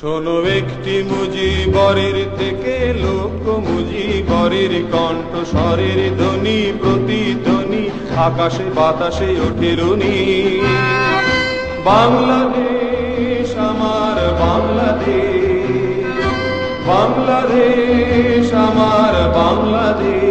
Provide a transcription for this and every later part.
শোনো একটি মুজিবরের থেকে লোক মুজিবরের কণ্ঠ স্বরের ধ্বনি, প্রতিধ্বনি, আকাশে বাতাসে ওঠে রুনি। বাংলাদেশ আমার বাংলাদেশ বাংলাদেশ আমার বাংলাদেশ।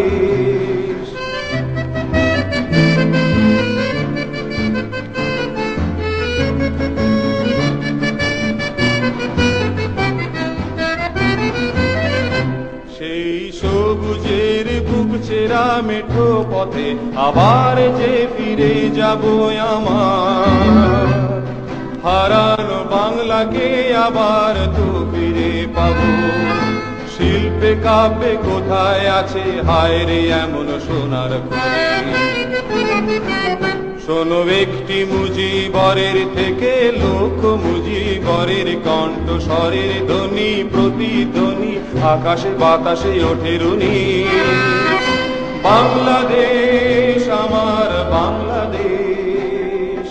চেরা মেঠো পথে আবার যে ফিরে যাব আমার। হারানো বাংলাকে আবার তো ফিরে পাবো। শিল্পে কাব্যে কোথায় আছে? হায় রে, এমন সোনার শোনো একটি মুজিবরের থেকে, লোক মুজিবরের কণ্ঠ স্বরের ধ্বনি প্রতিধ্বনি আকাশে বাতাসে ওঠে রুনি। বাংলাদেশ, আমার বাংলাদেশ।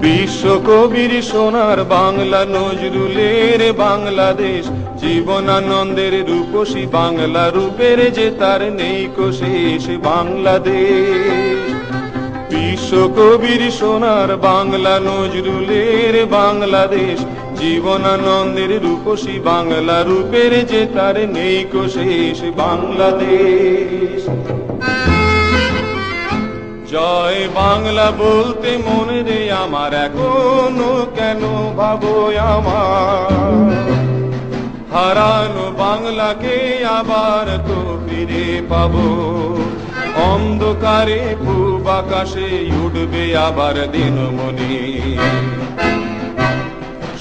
বিশ্বকবির সোনার বাংলা, নজরুলের বাংলাদেশ। জীবনানন্দের রূপসী বাংলা রূপের যে তার নেই কোশেষ বাংলাদেশ। বিশ্বকবির সোনার বাংলা, নজরুলের বাংলাদেশ। জীবনানন্দের রূপসী বাংলা রূপের যে তার নেই কোশেষ বাংলাদেশ। জয় বাংলা বলতে মনে রে আমার, এখনও কেন ভাবো আমার? হারানো বাংলাকে আবার তো ফিরে পাবো। অন্ধকারে পূব আকাশে উঠবে আবার দিনমণি।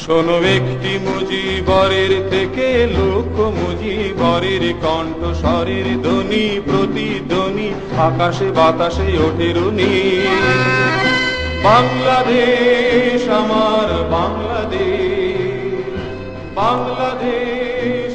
শোনো একটি মুজিবরের থেকে লোক মুজিবরের কণ্ঠ স্বরের ধ্বনি, প্রতিধ্বনি, আকাশে বাতাসে ওঠে রুনি। বাংলাদেশ আমার বাংলাদেশ বাংলাদেশ